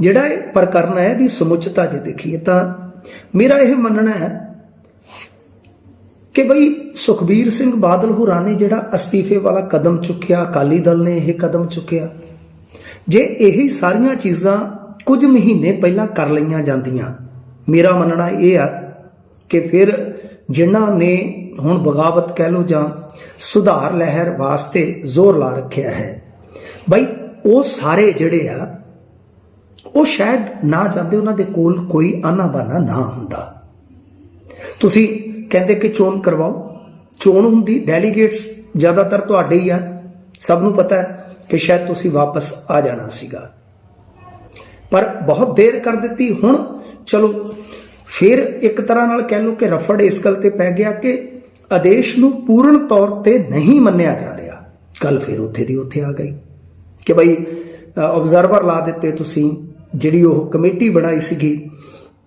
ਜਿਹੜਾ ਇਹ ਪ੍ਰਕਰਨ ਹੈ, ਇਹਦੀ ਸਮੁੱਚਤਾ ਜੇ ਦੇਖੀਏ ਤਾਂ ਮੇਰਾ ਇਹ ਮੰਨਣਾ ਹੈ ਕਿ ਬਈ ਸੁਖਬੀਰ ਸਿੰਘ ਬਾਦਲ ਹੋਰਾਂ ਨੇ ਜਿਹੜਾ ਅਸਤੀਫੇ ਵਾਲਾ ਕਦਮ ਚੁੱਕਿਆ, ਅਕਾਲੀ ਦਲ ਨੇ ਇਹ ਕਦਮ ਚੁੱਕਿਆ, ਜੇ ਇਹੀ ਸਾਰੀਆਂ ਚੀਜ਼ਾਂ ਕੁਝ ਮਹੀਨੇ ਪਹਿਲਾਂ ਕਰ ਲਈਆਂ ਜਾਂਦੀਆਂ, ਮੇਰਾ ਮੰਨਣਾ ਇਹ ਆ ਕਿ ਫਿਰ ਜਿਨ੍ਹਾਂ ਨੇ ਹੁਣ ਬਗਾਵਤ ਕਹਿ ਲੋ ਜਾਂ ਸੁਧਾਰ ਲਹਿਰ ਵਾਸਤੇ ਜ਼ੋਰ ਲਾ ਰੱਖਿਆ ਹੈ, ਬਈ ਉਹ ਸਾਰੇ ਜਿਹੜੇ ਆ ਉਹ ਸ਼ਾਇਦ ਨਾ ਜਾਂਦੇ, ਉਹਨਾਂ ਦੇ ਕੋਲ ਕੋਈ ਆਨਾ ਬਾਨਾ ਨਾ ਹੁੰਦਾ। ਤੁਸੀਂ ਕਹਿੰਦੇ ਕਿ ਚੋਣ ਕਰਵਾਓ। ਚੋਣ ਹੁੰਦੀ ਡੈਲੀਗੇਟਸ ਜ਼ਿਆਦਾਤਰ ਤੁਹਾਡੇ ਹੀ ਆ। ਸਭ ਨੂੰ ਪਤਾ ਹੈ ਕਿ ਸ਼ਾਇਦ ਤੁਸੀਂ ਵਾਪਸ ਆ ਜਾਣਾ ਸੀਗਾ। ਪਰ ਬਹੁਤ ਦੇਰ ਕਰ ਦਿੱਤੀ, ਹੁਣ ਚਲੋ, ਫਿਰ ਇੱਕ ਤਰ੍ਹਾਂ ਨਾਲ ਕਹਿ ਲਓ ਕਿ ਰਫੜ ਇਸ ਗੱਲ ਤੇ ਪੈ ਗਿਆ ਕਿ ਆਦੇਸ਼ ਨੂੰ ਪੂਰਨ ਤੌਰ ਤੇ ਨਹੀਂ ਮੰਨਿਆ ਜਾ ਰਿਹਾ। ਕੱਲ ਫਿਰ ਉੱਥੇ ਦੀ ਉੱਥੇ ਆ ਗਈ ਕਿ ਭਾਈ ਆਬਜ਼ਰਵਰ ਲਾ ਦਿੱਤੇ ਤੁਸੀਂ। ਜਿਹੜੀ ਉਹ ਕਮੇਟੀ ਬਣਾਈ ਸੀਗੀ,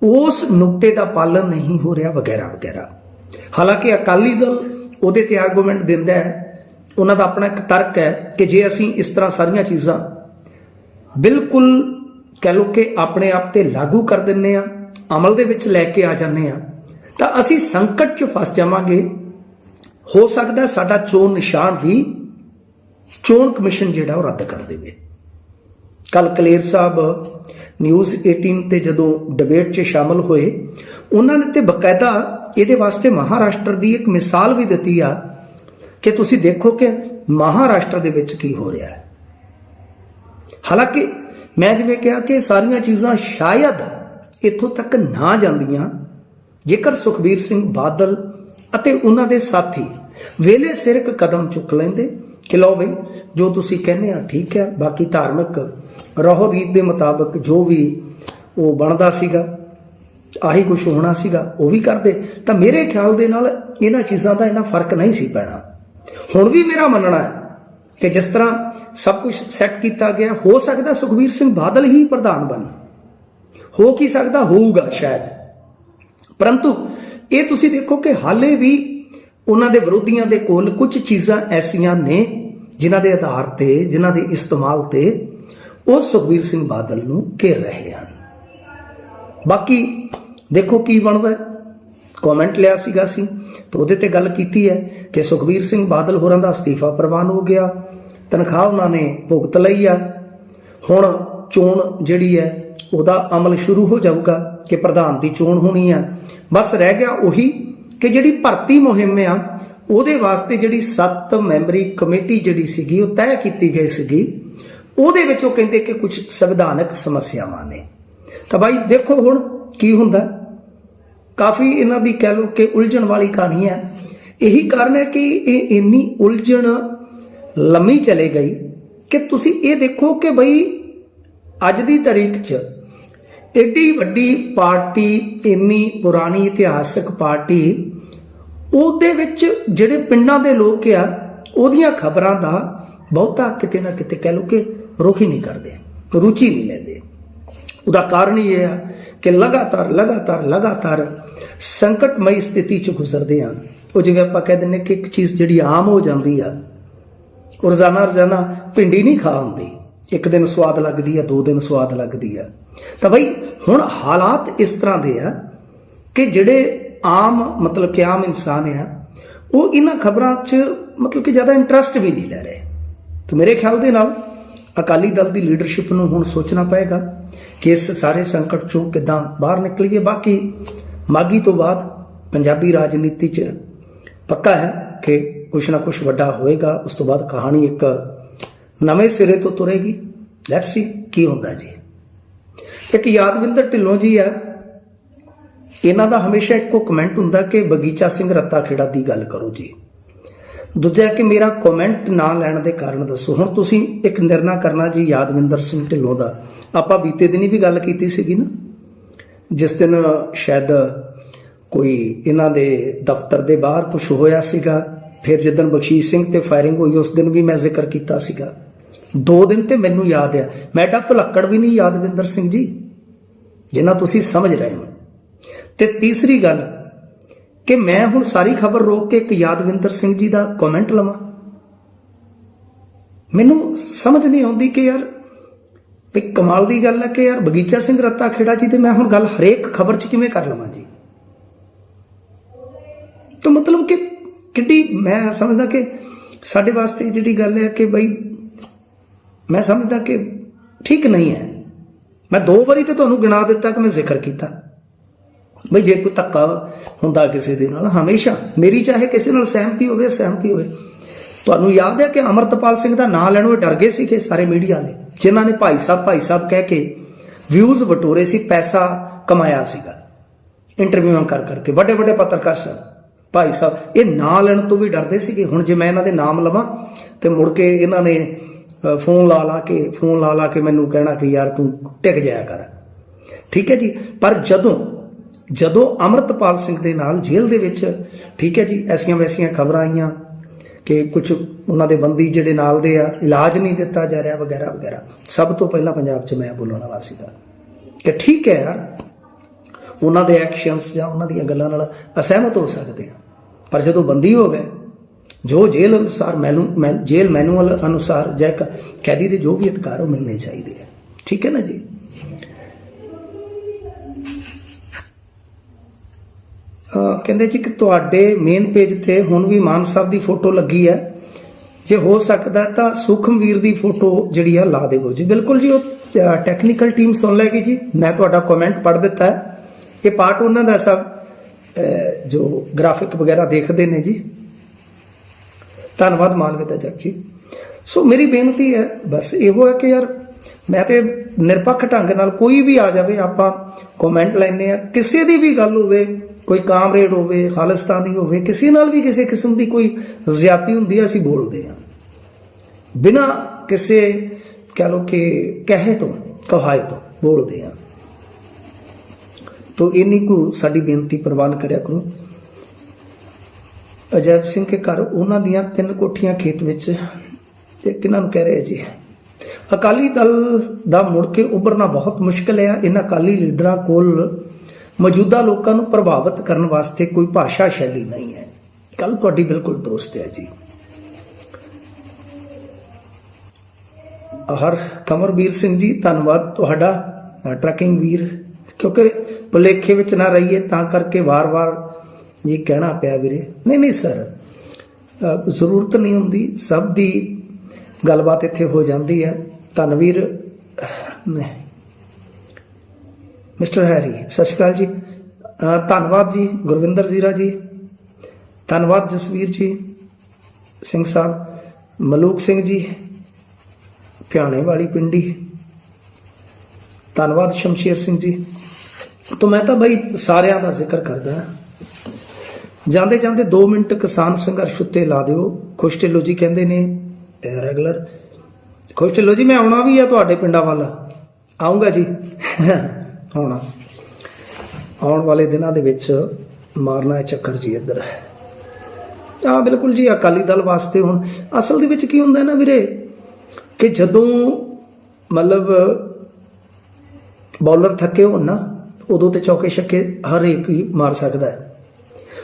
ਉਸ ਨੁਕਤੇ ਦਾ ਪਾਲਣ ਨਹੀਂ ਹੋ ਰਿਹਾ ਵਗੈਰਾ ਵਗੈਰਾ। ਹਾਲਾਂਕਿ ਅਕਾਲੀ ਦਲ ਉਹਦੇ ਤੇ ਆਰਗੂਮੈਂਟ ਦਿੰਦਾ ਹੈ, ਉਹਨਾਂ ਦਾ ਆਪਣਾ ਇੱਕ ਤਰਕ ਹੈ ਕਿ ਜੇ ਅਸੀਂ ਇਸ ਤਰ੍ਹਾਂ ਸਾਰੀਆਂ ਚੀਜ਼ਾਂ ਬਿਲਕੁਲ ਕਹਿ ਲਓ ਕਿ ਆਪਣੇ ਆਪ ਤੇ ਲਾਗੂ ਕਰ ਦਿੰਨੇ ਆ ਅਮਲ ਦੇ ਵਿੱਚ ਲੈ ਕੇ ਆ ਜਾਂਦੇ ਆ ਤਾਂ ਅਸੀਂ ਸੰਕਟ 'ਚ ਫਸ ਜਾਵਾਂਗੇ। ਹੋ ਸਕਦਾ ਸਾਡਾ ਚੋਣ ਨਿਸ਼ਾਨ ਵੀ ਚੋਣ ਕਮਿਸ਼ਨ ਜਿਹੜਾ ਉਹ ਰੱਦ ਕਰ ਦੇਵੇ। ਕੱਲ ਕਲੇਰ ਸਾਹਿਬ ਨਿਊਜ਼ 18 ਤੇ ਜਦੋਂ ਡਿਬੇਟ 'ਚ ਸ਼ਾਮਲ ਹੋਏ, ਉਹਨਾਂ ਨੇ ਤੇ ਬਕਾਇਦਾ ਇਹਦੇ ਵਾਸਤੇ ਮਹਾਰਾਸ਼ਟਰ ਦੀ ਇੱਕ ਮਿਸਾਲ ਵੀ ਦਿੱਤੀ ਆ ਕਿ ਤੁਸੀਂ ਦੇਖੋ ਕਿ ਮਹਾਰਾਸ਼ਟਰ ਦੇ ਵਿੱਚ ਕੀ ਹੋ ਰਿਹਾ ਹੈ। ਹਾਲਾਂਕਿ ਮੈਂ ਜਿਵੇਂ ਕਿਹਾ ਕਿ ਸਾਰੀਆਂ ਚੀਜ਼ਾਂ ਸ਼ਾਇਦ ਇੱਥੋਂ ਤੱਕ ਨਾ ਜਾਂਦੀਆਂ, ਜੇਕਰ ਸੁਖਬੀਰ ਸਿੰਘ ਬਾਦਲ ਅਤੇ ਉਹਨਾਂ ਦੇ ਸਾਥੀ ਵੇਲੇ ਸਿਰ ਇੱਕ ਕਦਮ ਚੁੱਕ ਲੈਂਦੇ ਕਿ ਲਓ ਬਈ, ਜੋ ਤੁਸੀਂ ਕਹਿੰਦੇ ਆ, ਠੀਕ ਹੈ, ਬਾਕੀ ਧਾਰਮਿਕ ਰਹੋ ਰੀਤ ਦੇ ਮੁਤਾਬਕ ਜੋ ਵੀ ਉਹ ਬਣਦਾ ਸੀਗਾ, ਆਹੀ ਕੁਝ ਹੋਣਾ ਸੀਗਾ, ਉਹ ਵੀ ਕਰਦੇ। ਤਾਂ ਮੇਰੇ ਖਿਆਲ ਦੇ ਨਾਲ ਇਹਨਾਂ ਚੀਜ਼ਾਂ ਦਾ ਇਹਨਾਂ ਫ਼ਰਕ ਨਹੀਂ ਸੀ ਪੈਣਾ। ਹੁਣ ਵੀ ਮੇਰਾ ਮੰਨਣਾ ਹੈ ਕਿ ਜਿਸ ਤਰ੍ਹਾਂ ਸਭ ਕੁਝ ਸੈੱਟ ਕੀਤਾ ਗਿਆ, ਹੋ ਸਕਦਾ ਸੁਖਬੀਰ ਸਿੰਘ ਬਾਦਲ ਹੀ ਪ੍ਰਧਾਨ ਬਣ। ਹੋ ਕੀ ਸਕਦਾ ਹੋਊਗਾ ਸ਼ਾਇਦ। ਪਰੰਤੂ ਇਹ ਤੁਸੀਂ ਦੇਖੋ ਕਿ ਹਾਲੇ ਵੀ ਉਹਨਾਂ ਦੇ ਵਿਰੋਧੀਆਂ ਦੇ ਕੋਲ ਕੁਝ ਚੀਜ਼ਾਂ ਐਸੀਆਂ ਨੇ ਜਿਨ੍ਹਾਂ ਦੇ ਆਧਾਰ ਤੇ, ਜਿਨ੍ਹਾਂ ਦੇ ਇਸਤੇਮਾਲ ਤੇ ਉਹ ਸੁਖਬੀਰ ਸਿੰਘ ਬਾਦਲ ਨੂੰ ਘੇਰ ਰਹੇ ਹਨ। ਬਾਕੀ ਦੇਖੋ ਕੀ ਬਣਦਾ ਕਮੈਂਟ ਲਿਆ ਸੀਗਾ ਸੀ। ਤਾਂ ਉਹਦੇ ਤੇ ਗੱਲ ਕੀਤੀ ਹੈ ਕਿ ਸੁਖਬੀਰ ਸਿੰਘ ਬਾਦਲ ਹੋਰਾਂ ਦਾ ਅਸਤੀਫਾ ਪ੍ਰਵਾਨ ਹੋ ਗਿਆ। ਤਨਖਾਹ ਉਹਨਾਂ ਨੇ ਭੁਗਤ ਲਈ ਆ। ਹੁਣ ਚੋਣ ਜਿਹੜੀ ਹੈ, ਉਹਦਾ ਅਮਲ ਸ਼ੁਰੂ ਹੋ ਜਾਊਗਾ ਕਿ ਪ੍ਰਧਾਨ ਦੀ ਚੋਣ ਹੋਣੀ ਆ। ਬਸ ਰਹਿ ਗਿਆ ਉਹੀ ਕਿ ਜਿਹੜੀ ਭਰਤੀ ਮੁਹਿੰਮ ਆ ਉਹਦੇ ਵਾਸਤੇ ਜਿਹੜੀ 7 ਮੈਂਬਰੀ ਕਮੇਟੀ ਜਿਹੜੀ ਸੀਗੀ, ਉਹ ਤੈਅ ਕੀਤੀ ਗਈ ਸੀਗੀ। ਉਹਦੇ ਵਿੱਚ ਉਹ ਕਹਿੰਦੇ ਕਿ ਕੁਝ ਸੰਵਿਧਾਨਕ ਸਮੱਸਿਆਵਾਂ ਨੇ। ਤਾਂ ਬਾਈ, ਦੇਖੋ ਹੁਣ ਕੀ ਹੁੰਦਾ। ਕਾਫੀ ਇਹਨਾਂ ਦੀ ਕਹਿ ਲੋ ਕਿ ਉਲਝਣ ਵਾਲੀ ਕਹਾਣੀ ਹੈ। ਇਹੀ ਕਾਰਨ ਹੈ ਕਿ ਇਹ ਇੰਨੀ ਉਲਝਣ ਲੰਮੀ ਚਲੇ ਗਈ ਕਿ ਤੁਸੀਂ ਇਹ ਦੇਖੋ ਕਿ ਬਈ ਅੱਜ ਦੀ ਤਾਰੀਖ 'ਚ ਏਡੀ ਵੱਡੀ ਪਾਰਟੀ, ਇੰਨੀ ਪੁਰਾਣੀ ਇਤਿਹਾਸਕ ਪਾਰਟੀ ਉਹਦੇ ਵਿੱਚ ਜਿਹੜੇ ਪਿੰਡਾਂ ਦੇ ਲੋਕ ਆ, ਉਹਦੀਆਂ ਖਬਰਾਂ ਦਾ ਬਹੁਤਾ ਕਿਤੇ ਨਾ ਕਿਤੇ ਕਹਿ ਲੋ ਕਿ ਰੁਖ ਹੀ ਨਹੀਂ ਕਰਦੇ, ਰੁਚੀ ਨਹੀਂ ਲੈਂਦੇ। ਉਹਦਾ ਕਾਰਨ ਹੀ ਇਹ ਆ ਕਿ ਲਗਾਤਾਰ ਲਗਾਤਾਰ ਲਗਾਤਾਰ ਸੰਕਟਮਈ ਸਥਿਤੀ ਚ ਗੁਜ਼ਰਦੇ ਆ। ਉਹ ਜਿਵੇਂ ਆਪਾਂ ਕਹਿ ਦਿੰਨੇ ਕਿ ਇੱਕ ਚੀਜ਼ ਜਿਹੜੀ ਆਮ ਹੋ ਜਾਂਦੀ ਆ, ਉਹ ਰੋਜ਼ਾਨਾ ਰੋਜ਼ਾਨਾ ਭਿੰਡੀ ਨਹੀਂ ਖਾ ਹੁੰਦੀ। ਇੱਕ ਦਿਨ ਸਵਾਦ ਲੱਗਦੀ ਆ, ਦੋ ਦਿਨ ਸਵਾਦ ਲੱਗਦੀ ਆ। ਤਾਂ ਬਈ ਹੁਣ ਹਾਲਾਤ ਇਸ ਤਰ੍ਹਾਂ ਦੇ ਆ ਕਿ ਜਿਹੜੇ ਆਮ ਮਤਲਬ ਕਿ ਆਮ ਇਨਸਾਨ ਆ, ਉਹ ਇਹਨਾਂ ਖਬਰਾਂ 'ਚ ਮਤਲਬ ਕਿ ਜ਼ਿਆਦਾ ਇੰਟਰਸਟ ਵੀ ਨਹੀਂ ਲੈ ਰਹੇ। ਤਾਂ ਮੇਰੇ ਖਿਆਲ ਦੇ ਨਾਲ ਅਕਾਲੀ ਦਲ ਦੀ ਲੀਡਰਸ਼ਿਪ ਨੂੰ ਹੁਣ ਸੋਚਣਾ ਪਏਗਾ ਕਿ ਇਸ ਸਾਰੇ ਸੰਕਟ ਚੋਂ ਕਿਦਾਂ ਬਾਹਰ ਨਿਕਲੀਏ। ਬਾਕੀ ਮਾਗੀ ਤੋਂ ਬਾਅਦ ਪੰਜਾਬੀ ਰਾਜਨੀਤੀ 'ਚ ਪੱਕਾ ਹੈ ਕਿ ਕੁਛ ਨਾ ਕੁਛ ਵੱਡਾ ਹੋਏਗਾ। ਉਸ ਤੋਂ ਬਾਅਦ ਕਹਾਣੀ ਇੱਕ ਨਵੇਂ ਸਿਰੇ ਤੋਂ ਤੁਰੇਗੀ। ਲੈਟਸ ਸੀ ਕੀ ਹੁੰਦਾ ਜੀ। ਇੱਕ ਯਾਦਵਿੰਦਰ ਢਿੱਲੋਂ ਜੀ ਹੈ ਇਹਨਾਂ ਦਾ ਹਮੇਸ਼ਾ ਇੱਕੋ ਕਮੈਂਟ ਹੁੰਦਾ ਕਿ ਬਗੀਚਾ ਸਿੰਘ ਰੱਤਾ ਖੇੜਾ ਦੀ ਗੱਲ ਕਰੋ ਜੀ। ਦੂਜਾ ਕਿ ਮੇਰਾ ਕਮੈਂਟ ਨਾ ਲੈਣ ਦੇ ਕਾਰਨ ਦੱਸੋ। ਹੁਣ ਤੁਸੀਂ ਇੱਕ ਨਿਰਣਾ ਕਰਨਾ ਜੀ ਯਾਦਵਿੰਦਰ ਸਿੰਘ ਢਿੱਲੋਂ ਦਾ। ਆਪਾਂ ਬੀਤੇ ਦਿਨੀ ਵੀ ਗੱਲ ਕੀਤੀ ਸੀਗੀ ਨਾ। ਜਿਸ ਦਿਨ ਸ਼ਾਇਦ ਕੋਈ ਇਹਨਾਂ ਦੇ ਦਫ਼ਤਰ ਦੇ ਬਾਹਰ ਕੁਝ ਹੋਇਆ ਸੀਗਾ। ਫਿਰ ਜਿੱਦਣ ਬਖਸ਼ੀਸ਼ ਸਿੰਘ ਤੇ ਫਾਇਰਿੰਗ ਹੋਈ, ਉਸ ਦਿਨ ਵੀ ਮੈਂ ਜ਼ਿਕਰ ਕੀਤਾ ਸੀਗਾ। ਦੋ ਦਿਨ ਤੇ ਮੈਨੂੰ ਯਾਦ ਆ। ਮੈਂ ਤਾਂ ਭੁਲੱਕੜ ਵੀ ਨਹੀਂ ਯਾਦਵਿੰਦਰ ਸਿੰਘ ਜੀ, ਜਿੰਨਾ ਤੁਸੀਂ ਸਮਝ ਰਹੇ ਹੋ। ਤੇ ਤੀਸਰੀ ਗੱਲ ਕਿ ਮੈਂ ਹੁਣ ਸਾਰੀ ਖਬਰ ਰੋਕ ਕੇ ਇੱਕ ਯਾਦਵਿੰਦਰ ਸਿੰਘ ਜੀ ਦਾ ਕਮੈਂਟ ਲਵਾਂ। ਮੈਨੂੰ ਸਮਝ ਨਹੀਂ ਆਉਂਦੀ ਕਿ ਯਾਰ ਵੀ ਕਮਾਲ ਦੀ ਗੱਲ ਹੈ ਕਿ ਯਾਰ ਬਗੀਚਾ ਸਿੰਘ ਰੱਤਾ ਖੇੜਾ ਜੀ ਤੇ ਮੈਂ ਹੁਣ ਗੱਲ ਹਰੇਕ ਖਬਰ 'ਚ ਕਿਵੇਂ ਕਰ ਲਵਾਂ ਜੀ? ਤਾਂ ਮਤਲਬ ਕਿ ਕਿੱਡੀ ਮੈਂ ਸਮਝਦਾ ਕਿ ਸਾਡੇ ਵਾਸਤੇ ਜਿਹੜੀ ਗੱਲ ਹੈ ਕਿ ਬਈ ਮੈਂ ਸਮਝਦਾ ਕਿ ਠੀਕ ਨਹੀਂ ਹੈ। ਮੈਂ ਦੋ ਵਾਰੀ ਤੇ ਤੁਹਾਨੂੰ ਗਿਣਾ ਦਿੱਤਾ ਕਿ ਮੈਂ ਜ਼ਿਕਰ ਕੀਤਾ। ਬਈ ਜੇ ਕੋਈ ਧੱਕਾ ਹੁੰਦਾ ਕਿਸੇ ਦੇ ਨਾਲ, ਹਮੇਸ਼ਾ ਮੇਰੀ ਚਾਹੇ ਕਿਸੇ ਨਾਲ ਸਹਿਮਤੀ ਹੋਵੇ ਸਹਿਮਤੀ ਹੋਵੇ। ਤੁਹਾਨੂੰ ਯਾਦ ਹੈ ਕਿ ਅਮਰਤਪਾਲ ਸਿੰਘ ਦਾ ਨਾਂ ਲੈਣੋਂ ਇਹ ਡਰ ਗਏ ਸੀ ਕਿ ਸਾਰੇ ਮੀਡੀਆ ਦੇ, ਜਿਨ੍ਹਾਂ ਨੇ ਭਾਈ ਸਾਹਿਬ ਭਾਈ ਸਾਹਿਬ ਕਹਿ ਕੇ ਵਿਊਜ਼ ਵਟੋਰੇ ਸੀ, ਪੈਸਾ ਕਮਾਇਆ ਸੀਗਾ। ਇੰਟਰਵਿਊਆਂ ਕਰ ਕਰਕੇ ਵੱਡੇ ਵੱਡੇ ਪੱਤਰਕਾਰ ਸਾਹਿਬ ਭਾਈ ਸਾਹਿਬ, ਇਹ ਨਾਂ ਲੈਣ ਤੋਂ ਵੀ ਡਰਦੇ ਸੀਗੇ। ਹੁਣ ਜੇ ਮੈਂ ਇਹਨਾਂ ਦੇ ਨਾਮ ਲਵਾਂ ਤੇ ਮੁੜ ਕੇ ਇਹਨਾਂ ਨੇ ਫੋਨ ਲਾ ਲਾ ਕੇ, ਫੋਨ ਲਾ ਲਾ ਕੇ ਮੈਨੂੰ ਕਹਿਣਾ ਕਿ ਯਾਰ ਤੂੰ ਟਿਕ ਜਾਇਆ ਕਰ। ਠੀਕ ਹੈ ਜੀ? ਪਰ ਜਦੋਂ ਜਦੋਂ ਅਮਰਤਪਾਲ ਸਿੰਘ ਦੇ ਨਾਲ ਜੇਲ੍ਹ ਦੇ ਵਿੱਚ, ਠੀਕ ਹੈ ਜੀ, ਐਸੀਆਂ ਵੈਸੀਆਂ ਖਬਰਾਂ ਆਈਆਂ ਕਿ ਕੁਝ ਉਹਨਾਂ ਦੇ ਬੰਦੀ ਜਿਹੜੇ ਨਾਲ ਦੇ ਆ, ਇਲਾਜ ਨਹੀਂ ਦਿੱਤਾ ਜਾ ਰਿਹਾ ਵਗੈਰਾ ਵਗੈਰਾ। ਸਭ ਤੋਂ ਪਹਿਲਾਂ ਪੰਜਾਬ 'ਚ ਮੈਂ ਬੋਲਣ ਵਾਲਾ ਸੀਗਾ ਕਿ ਠੀਕ ਹੈ ਯਾਰ, ਉਹਨਾਂ ਦੇ ਐਕਸ਼ਨਸ ਜਾਂ ਉਹਨਾਂ ਦੀਆਂ ਗੱਲਾਂ ਨਾਲ ਅਸਹਿਮਤ ਹੋ ਸਕਦੇ ਆ। ਪਰ ਜਦੋਂ ਬੰਦੀ ਹੋ ਗਏ, ਜੋ ਜੇਲ੍ਹ ਅਨੁਸਾਰ ਮੈਨੂੰ, ਮੈਂ, ਜੇਲ੍ਹ ਮੈਨੂਅਲ ਅਨੁਸਾਰ ਜਾਂ ਕੈਦੀ ਦੇ ਜੋ ਵੀ ਅਧਿਕਾਰ ਉਹ ਮਿਲਣੇ ਚਾਹੀਦੇ ਆ। ਠੀਕ ਹੈ ਨਾ ਜੀ? ਕਹਿੰਦੇ ਜੀ ਕਿ ਤੁਹਾਡੇ ਮੇਨ ਪੇਜ ਤੇ ਹੁਣ ਵੀ ਮਾਨ ਸਾਹਿਬ ਦੀ ਫੋਟੋ ਲੱਗੀ ਹੈ। ਜੇ ਹੋ ਸਕਦਾ ਤਾਂ ਸੁਖਮਵੀਰ ਦੀ ਫੋਟੋ ਜਿਹੜੀ ਆ ਲਾ ਦੇਵੋ ਜੀ। ਬਿਲਕੁਲ ਜੀ, ਉਹ ਟੈਕਨੀਕਲ ਟੀਮ ਸੁਣ ਲੈਗੀ ਜੀ। ਮੈਂ ਤੁਹਾਡਾ ਕਮੈਂਟ ਪੜ੍ਹ ਦਿੱਤਾ ਹੈ। ਇਹ ਪਾਰਟ ਉਹਨਾਂ ਦਾ ਸਭ ਜੋ ਗ੍ਰਾਫਿਕ ਵਗੈਰਾ ਦੇਖਦੇ ਨੇ ਜੀ। ਧੰਨਵਾਦ ਮਾਲਵੇ ਜੱਟ ਜੀ। ਸੋ ਮੇਰੀ ਬੇਨਤੀ ਹੈ, ਬਸ ਇਹੋ ਹੈ ਕਿ ਯਾਰ ਮੈਂ ਤੇ ਨਿਰਪੱਖ ਢੰਗ ਨਾਲ ਕੋਈ ਵੀ ਆ ਜਾਵੇ, ਆਪਾਂ ਕਮੈਂਟ ਲੈਣੇ ਆ ਕਿਸੇ ਦੀ ਵੀ ਗੱਲ ਹੋਵੇ ਕੋਈ ਕਾਮਰੇਡ ਹੋਵੇ, ਖਾਲਿਸਤਾਨੀ ਹੋਵੇ, ਕਿਸੇ ਨਾਲ ਵੀ ਕਿਸੇ ਕਿਸਮ ਦੀ ਕੋਈ ਜ਼ਿਆਤੀ ਹੁੰਦੀ ਹੈ ਅਸੀਂ ਬੋਲਦੇ ਹਾਂ ਬਿਨਾ ਕਿਸੇ, ਕਹ ਲੋ ਕਿ ਕਹੇ ਤੋਂ, ਕਹਾਏ ਤੋਂ ਬੋਲਦੇ ਹਾਂ ਤੋ ਇੰਨੀ ਕੁ ਸਾਡੀ ਬੇਨਤੀ ਪ੍ਰਵਾਨ ਕਰਿਆ ਕਰੋ। ਅਜੈਬ ਸਿੰਘ ਕੇ ਘਰ, ਉਹਨਾਂ ਦੀਆਂ ਤਿੰਨ ਕੋਠੀਆਂ ਖੇਤ ਵਿੱਚ ਤੇ ਕਿਹਨਾਂ ਨੂੰ ਕਹਿ ਰਹੇ ਜੀ, ਅਕਾਲੀ ਦਲ ਦਾ ਮੁੜ ਕੇ ਉੱਭਰਨਾ ਬਹੁਤ ਮੁਸ਼ਕਲ ਹੈ ਇਹਨਾਂ ਅਕਾਲੀ ਲੀਡਰਾਂ ਕੋਲ ਮੌਜੂਦਾ ਲੋਕਾਂ ਨੂੰ ਪ੍ਰਭਾਵਿਤ ਕਰਨ ਵਾਸਤੇ ਕੋਈ ਭਾਸ਼ਾ ਸ਼ੈਲੀ ਨਹੀਂ ਹੈ। ਕੱਲ ਤੁਹਾਡੀ ਬਿਲਕੁਲ ਦੋਸਤ ਹੈ ਜੀ। ਹਰ ਕਮਰਵੀਰ ਸਿੰਘ ਜੀ, ਧੰਨਵਾਦ ਤੁਹਾਡਾ ਟਰੈਕਿੰਗ ਵੀਰ। ਕਿਉਂਕਿ ਭੁਲੇਖੇ ਵਿੱਚ ਨਾ ਰਹੀਏ, ਤਾਂ ਕਰਕੇ ਵਾਰ-ਵਾਰ ਜੀ ਕਹਿਣਾ ਪਿਆ ਵੀਰੇ। ਨਹੀਂ ਨਹੀਂ ਸਰ ਜ਼ਰੂਰਤ ਨਹੀਂ ਹੁੰਦੀ। ਸਭ ਦੀ ਗੱਲਬਾਤ ਇੱਥੇ ਹੋ ਜਾਂਦੀ ਹੈ। ਧੰਨਵੀਰ ਮਿਸਟਰ ਹੈਰੀ, ਸਤਿ ਸ਼੍ਰੀ ਅਕਾਲ ਜੀ। ਧੰਨਵਾਦ ਜੀ, ਗੁਰਵਿੰਦਰ ਜ਼ੀਰਾ ਜੀ। ਧੰਨਵਾਦ ਜਸਵੀਰ ਜੀ, ਸਿੰਘ ਸਾਹਿਬ, ਮਲੂਕ ਸਿੰਘ ਜੀ ਭਿਆਣੇ ਵਾਲੀ ਪਿੰਡੀ। ਧੰਨਵਾਦ ਸ਼ਮਸ਼ੀਰ ਸਿੰਘ ਜੀ। ਤੋਂ ਮੈਂ ਤਾਂ ਬਈ ਸਾਰਿਆਂ ਦਾ ਜ਼ਿਕਰ ਕਰਦਾ ਜਾਂਦੇ ਜਾਂਦੇ 2 ਮਿੰਟ ਕਿਸਾਨ ਸੰਘਰਸ਼ ਉੱਤੇ ਲਾ ਦਿਓ। ਖੁਸ਼ ਢਿੱਲੋਂ ਜੀ ਕਹਿੰਦੇ ਨੇ ਰੈਗੂਲਰ। ਖੁਸ਼ ਢਿੱਲੋਂ ਜੀ, ਮੈਂ ਆਉਣਾ ਵੀ ਆ ਤੁਹਾਡੇ ਪਿੰਡਾਂ ਵੱਲ। ਆਉਂਗਾ ਜੀ। ਹੋਣਾ। ਆਉਣ ਵਾਲੇ ਦਿਨਾਂ ਦੇ ਵਿੱਚ ਮਾਰਨਾ ਹੈ ਚੱਕਰ ਜੀ ਇੱਧਰ ਆ ਬਿਲਕੁਲ ਜੀ, ਅਕਾਲੀ ਦਲ ਵਾਸਤੇ ਹੁਣ ਅਸਲ ਦੇ ਵਿੱਚ ਕੀ ਹੁੰਦਾ ਨਾ ਵੀਰੇ, ਕਿ ਜਦੋਂ ਮਤਲਬ ਬੌਲਰ ਥੱਕੇ ਹੋਣ ਨਾ, ਉਦੋਂ ਤੇ ਚੌਕੇ ਛੱਕੇ ਹਰ ਇੱਕ ਹੀ ਮਾਰ ਸਕਦਾ ਹੈ।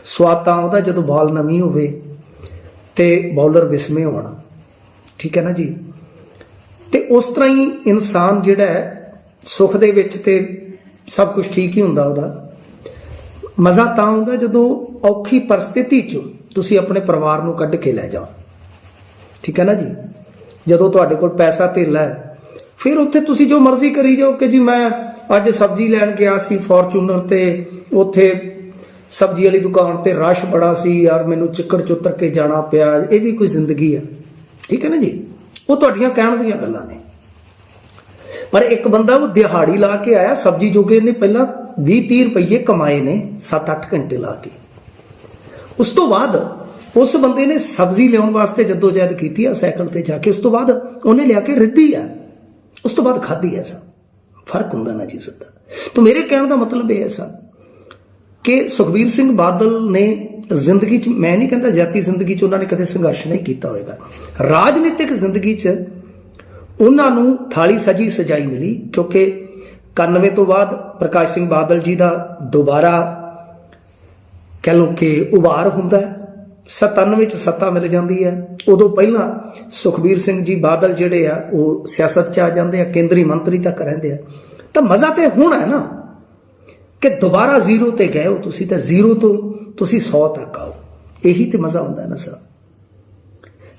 ਸਵਾਦ ਤਾਂ ਆਉਂਦਾ ਜਦੋਂ ਬਾਲ ਨਵੀਂ ਹੋਵੇ ਤੇ ਬੌਲਰ ਵਿਸਮੇ ਹੋਣ। ਠੀਕ ਹੈ ਨਾ ਜੀ? ਤੇ ਉਸ ਤਰ੍ਹਾਂ ਹੀ ਇਨਸਾਨ ਜਿਹੜਾ ਹੈ, ਸੁੱਖ ਦੇ ਵਿੱਚ ਤੇ ਸਭ ਕੁਝ ਠੀਕ ਹੀ ਹੁੰਦਾ ਉਹਦਾ। ਮਜ਼ਾ ਤਾਂ ਹੁੰਦਾ ਜਦੋਂ ਔਖੀ ਪਰਿਸਥਿਤੀ 'ਚ ਤੁਸੀਂ ਆਪਣੇ ਪਰਿਵਾਰ ਨੂੰ ਕੱਢ ਕੇ ਲੈ ਜਾਓ। ਠੀਕ ਹੈ ਨਾ ਜੀ? ਜਦੋਂ ਤੁਹਾਡੇ ਕੋਲ ਪੈਸਾ ਧੇਲਾ ਹੈ, ਫਿਰ ਉੱਥੇ ਤੁਸੀਂ ਜੋ ਮਰਜ਼ੀ ਕਰੀ ਜਾਓ ਕਿ ਜੀ ਮੈਂ ਅੱਜ ਸਬਜ਼ੀ ਲੈਣ ਗਿਆ ਸੀ ਫੋਰਚੂਨਰ ਤੇ, ਉੱਥੇ ਸਬਜ਼ੀ ਵਾਲੀ ਦੁਕਾਨ ਤੇ ਰਸ਼ ਬੜਾ ਸੀ, ਯਾਰ ਮੈਨੂੰ ਚਿੱਕੜ ਚੁੱਤਰ ਕੇ ਜਾਣਾ ਪਿਆ, ਇਹ ਵੀ ਕੋਈ ਜ਼ਿੰਦਗੀ ਹੈ। ਠੀਕ ਹੈ ਨਾ ਜੀ? ਉਹ ਤੁਹਾਡੀਆਂ ਕਹਿਣ ਦੀਆਂ ਗੱਲਾਂ ਨੇ। ਪਰ ਇੱਕ ਬੰਦਾ ਉਹ ਦਿਹਾੜੀ ਲਾ ਕੇ ਆਇਆ, ਸਬਜ਼ੀ ਜੋਗੇ ਨੇ ਪਹਿਲਾਂ 20 30 ਰੁਪਏ ਕਮਾਏ ਨੇ 7-8 ਘੰਟੇ ਲਾ ਕੇ। ਉਸ ਤੋਂ ਬਾਅਦ ਉਸ ਬੰਦੇ ਨੇ ਸਬਜ਼ੀ ਲਿਆਉਣ ਵਾਸਤੇ ਜਦੋਜਹਿਦ ਕੀਤੀ ਆ, ਸਾਈਕਲ ਤੇ ਜਾ ਕੇ। ਉਸ ਤੋਂ ਬਾਅਦ ਉਹਨੇ ਲਿਆ ਕੇ ਰਿੱਧੀ ਆ। ਉਸ ਤੋਂ ਬਾਅਦ ਖਾਧੀ ਐ ਸਾ ਫ਼ਰਕ ਹੁੰਦਾ ਨਾ ਜੀ ਸਦਾ ਤਾਂ ਮੇਰੇ ਕਹਿਣ ਦਾ ਮਤਲਬ ਇਹ ਹੈ ਸਾ ਕਿ ਸੁਖਬੀਰ ਸਿੰਘ ਬਾਦਲ ਨੇ ਜ਼ਿੰਦਗੀ 'ਚ, ਮੈਂ ਨਹੀਂ ਕਹਿੰਦਾ ਜਾਤੀ ਜ਼ਿੰਦਗੀ 'ਚ ਉਹਨਾਂ ਨੇ ਕਦੇ ਸੰਘਰਸ਼ ਨਹੀਂ ਕੀਤਾ ਹੋਵੇਗਾ ਰਾਜਨੀਤਿਕ ਜ਼ਿੰਦਗੀ 'ਚ ਉਹਨਾਂ ਨੂੰ ਥਾਲੀ ਸਜੀ ਸਜਾਈ ਮਿਲੀ, ਕਿਉਂਕਿ 91 ਤੋਂ ਬਾਅਦ ਪ੍ਰਕਾਸ਼ ਸਿੰਘ ਬਾਦਲ ਜੀ ਦਾ ਦੁਬਾਰਾ ਕਹਿ ਲਓ ਕਿ ਉਭਾਰ ਹੁੰਦਾ ਹੈ। 97 ਵਿੱਚ ਸੱਤਾ ਮਿਲ ਜਾਂਦੀ ਹੈ। ਉਦੋਂ ਪਹਿਲਾਂ ਸੁਖਬੀਰ ਸਿੰਘ ਜੀ ਬਾਦਲ ਜਿਹੜੇ ਆ, ਉਹ ਸਿਆਸਤ 'ਚ ਆ ਜਾਂਦੇ ਆ, ਕੇਂਦਰੀ ਮੰਤਰੀ ਤੱਕ ਰਹਿੰਦੇ ਆ। ਤਾਂ ਮਜ਼ਾ ਤੇ ਹੁਣ ਹੈ ਨਾ ਕਿ ਦੁਬਾਰਾ ਜ਼ੀਰੋ ਤੇ ਗਏ ਹੋ ਤੁਸੀਂ, ਤਾਂ ਜ਼ੀਰੋ ਤੋਂ ਤੁਸੀਂ 100 ਤੱਕ ਆਓ। ਇਹੀ ਤੇ ਮਜ਼ਾ ਹੁੰਦਾ ਹੈ ਨਾ ਸਰ।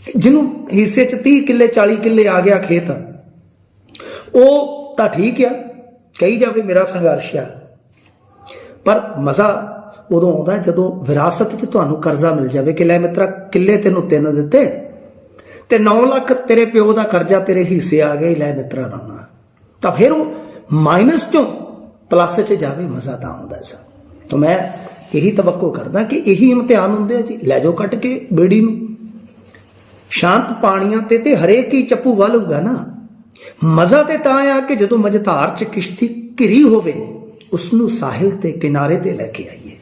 ਜਿਹਨੂੰ ਹਿੱਸੇ 'ਚ 30 ਕਿੱਲੇ 40 ਕਿੱਲੇ ਆ ਗਿਆ ਖੇਤ, ਉਹ ਤਾਂ ਠੀਕ ਆ, ਕਹੀ ਜਾਵੇ ਮੇਰਾ ਸੰਘਰਸ਼ ਆ। ਪਰ ਮਜ਼ਾ ਉਦੋਂ ਆਉਂਦਾ ਜਦੋਂ ਵਿਰਾਸਤ 'ਚ ਤੁਹਾਨੂੰ ਕਰਜ਼ਾ ਮਿਲ ਜਾਵੇ ਕਿ ਲੈ ਮਿੱਤਰਾ, ਕਿੱਲੇ ਤੈਨੂੰ ਤਿੰਨ ਦਿੱਤੇ ਤੇ 9 ਲੱਖ ਤੇਰੇ ਪਿਓ ਦਾ ਕਰਜ਼ਾ ਤੇਰੇ ਹਿੱਸੇ ਆ ਗਿਆ ਹੀ ਲੈ ਮਿੱਤਰਾ ਨਾ। ਤਾਂ ਫਿਰ ਉਹ ਮਾਈਨਸ ਚੋਂ ਪਲੱਸ 'ਚ ਜਾਵੇ, ਮਜ਼ਾ ਤਾਂ ਆਉਂਦਾ ਸਾ। ਤਾਂ ਮੈਂ ਇਹੀ ਤਵੱਕੋ ਕਰਦਾ ਕਿ ਇਹੀ ਇਮਤਿਹਾਨ ਹੁੰਦੇ ਆ ਜੀ। ਲੈ ਜਾਓ ਕੱਟ ਕੇ ਬੇੜੀ ਨੂੰ। ਸ਼ਾਂਤ ਪਾਣੀਆਂ ਤੇ ਤੇ ਹਰੇਕ ਹੀ ਚੱਪੂ ਵਾਲੂਗਾ ਨਾ। ਮਜ਼ਾ ਤੇ ਤਾਂ ਆ ਕਿ ਜਦੋਂ ਮਝਧਾਰ ਚ ਕਿਸ਼ਤੀ ਘਿਰੀ ਹੋਵੇ ਉਸ ਨੂੰ ਸਾਹਿਲ ਤੇ ਕਿਨਾਰੇ ਤੇ ਲੈ ਕੇ ਆਈਏ।